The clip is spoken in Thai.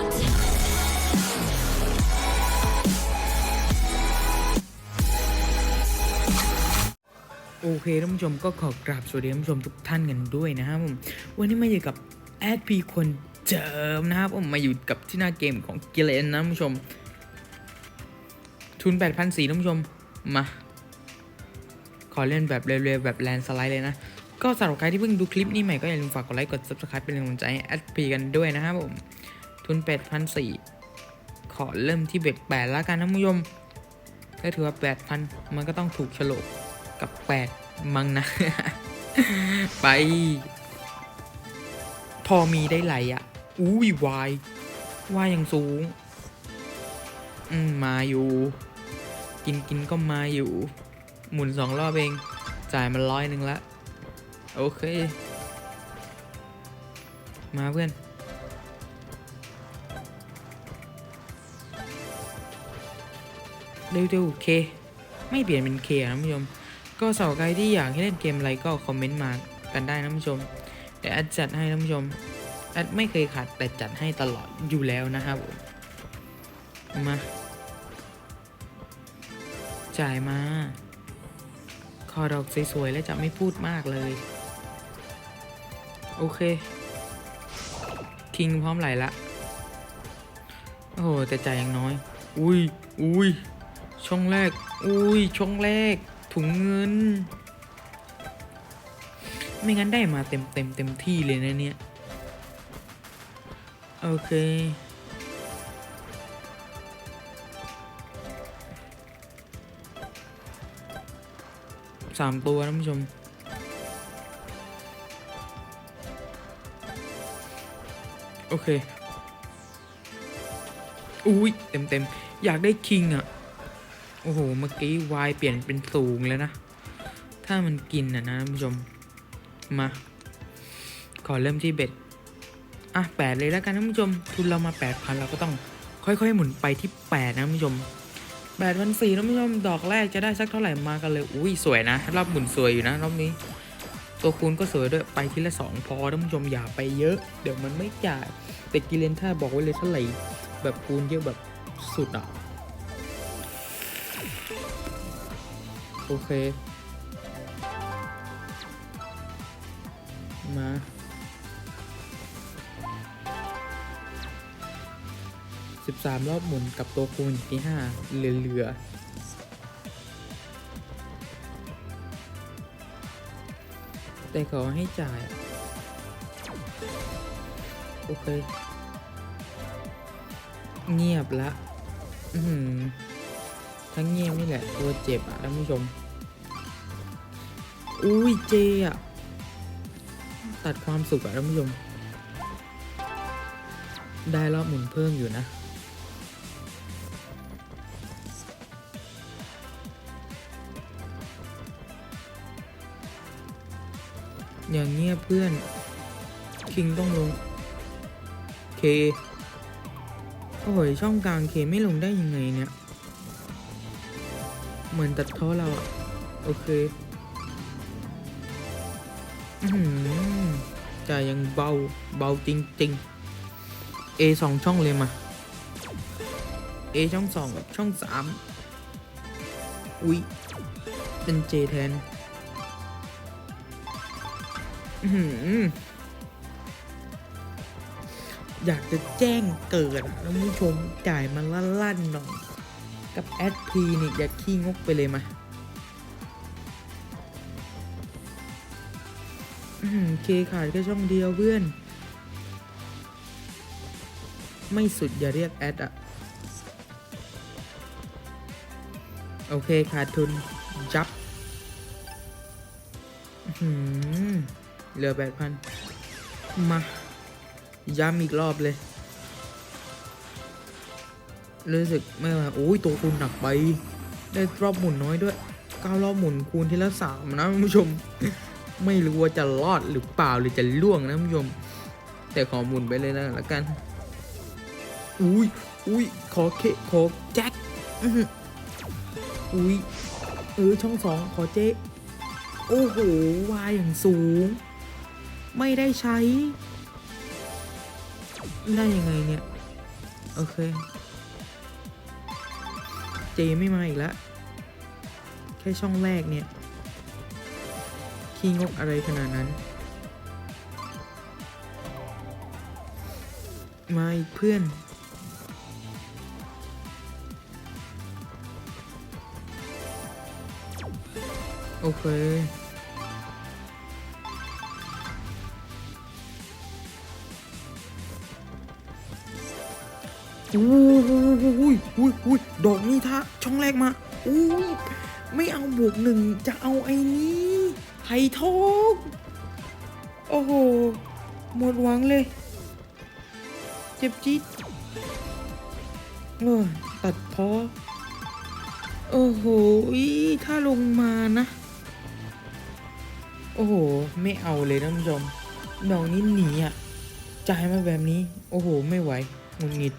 โอเคท่านผู้ชมก็ขอกราบสวัสดีท่านผู้ชมทุกท่านกันด้วยนะครับผมวันนี้มาอยู่กับแอดพีคนเจิมนะครับผมมาอยู่กับที่หน้าเกมของกิเลนนะท่านผู้ชม ทุน 8 4 0 0ท่านผู้ชมมา ขอเล่นแบบเร็วๆแบบแลนสไลด์เลยนะ ก็สำหรับใครที่เพิ่งดูคลิปนี้ใหม่ก็อย่าลืมฝากกดไลค์กด subscribe เป็นกำลังใจให้แอดพีกันด้วยนะครับผม ทุน8 4 0 0ขอเริ่มที่เบ็ดแปดแล้วกันท่านผู้ชมถ้าถือว่า8,000มันก็ต้องถูกฉลกกับแปดมั้งนะ ไป พอมีได้ไหลอะ อุ้ยวายวายอย่างสูง อืม มาอยู่ กินกินก็มาอยู่ หมุนสองรอบเอง จ่ายมันร้อยหนึ่งละ โอเค มาเพื่อน เร็วๆเค ไม่เปลี่ยนเป็นเคนะท่านผู้ชม ก็สำหรับใครที่อยากให้เล่นเกมอะไรก็คอมเมนต์มากันได้นะท่านผู้ชมเดี๋ยวแอดจัดให้ท่านผู้ชมแอดไม่เคยขัดแต่จัดให้ตลอดอยู่แล้วนะครับผมมา จ่ายมา คอดอกสวยๆและจะไม่พูดมากเลย โอเค คิงพร้อมไหลละ โอ้โห แต่จ่ายยังน้อย อุ้ยอุ้ย ช่องแรก อุ้ย ช่องแรก ถุงเงิน ไม่งั้นได้มาเต็มเต็มเต็มที่เลยนะเนี่ย โอเค สามตัวท่านผู้ชมโอเค อุ้ยเต็มเต็มอยากได้คิงอะ โอ้โห เมื่อกี้วายเปลี่ยนเป็นสูงแล้วนะ ถ้ามันกินอะนะท่านผู้ชม มา ขอเริ่มที่เบ็ด อะแปดเลยแล้วกันท่านผู้ชม ทุนเรามาแปดพันเราก็ต้องค่อยๆ หมุนไปที่แปดนะท่านผู้ชมแปดพันสี่ท่านผู้ชม ดอกแรกจะได้สักเท่าไหร่มากันเลย อุ้ยสวยนะ รอบหมุนสวยอยู่นะรอบนี้ ตัวคูณก็สวยด้วย ไปทีละสองพอท่านผู้ชม อย่าไปเยอะ เดี๋ยวมันไม่จ่าย แต่กิเลนถ้าบอกไว้เลยเท่าไหร่ แบบคูณเยอะแบบสุดอะ โอเค มาสิบสามรอบหมุนกับตัวคูณที่ห้าเหลือเหลือแต่ขอให้จ่ายอะโอเค เงียบละ อือหือทั้งเงียบนี่แหละ ตัวเจ็บอะท่านผู้ชม อุ้ยเจอะตัดความสุขอะท่านผู้ชม ได้รอบหมุนเพิ่มอยู่นะ อย่างเงี้ยเพื่อน คิงต้องลง เค โอ้ยช่องกลางเคไม่ลงได้ยังไงเนี่ย เหมือนตัดท้อเราอะโอเค จ่ายยังเบา เบาจริงๆ A สองช่องเลยมา A ช่องสองกับช่องสามอุ๊ย เป็น J แทนอยากจะแจ้งเกิดอะท่านผู้ชมจ่ายมาลั่นๆหน่อย กับแอดพีนี่ อย่าขี้งกไปเลยมา เคขาดแค่ช่องเดียวเพื่อน ไม่สุดอย่าเรียกแอดอะโอเคขาดทุนจับเหลือแปดพันมา ย้ำอีกรอบเลย รู้สึกไม่ว่าโอ้ยตัวคูณหนักไป ได้รอบหมุนน้อยด้วยเก้ารอบหมุนคูณทีละสามนะคุณผู้ชม ไม่รู้ว่าจะรอดหรือเปล่าหรือจะล่วงนะคุณผู้ชมแต่ขอหมุนไปเลยนะละกัน อุ้ยอุ้ยขอเคขอแจ็คอุ้ยเออช่องสองขอเจ๊โอ้โห วายอย่างสูง ไม่ได้ใช้ ได้ยังไงเนี่ย โอเค เจไม่มาอีกแล้ว แค่ช่องแรกเนี่ย ขี้งกอะไรขนาดนั้น มาอีกเพื่อน โอเคอุ้ยอุ้ยอุ้ยอุ้ยดอกนี้ท่าช่องแรกมาอุ้ยไม่เอาบวกหนึ่งจะเอาไอ้นี้ ไผ่ทองโอ้โห หมดหวังเลย เจ็บจี๊ดเออตัดพอโอ้โหอีถ้าลงมานะ โอ้โห ไม่เอาเลยท่านผู้ชมดอกนี้หนีอะจ่ายมาแบบนี้ โอ้โห ไม่ไหวหงุดหงิด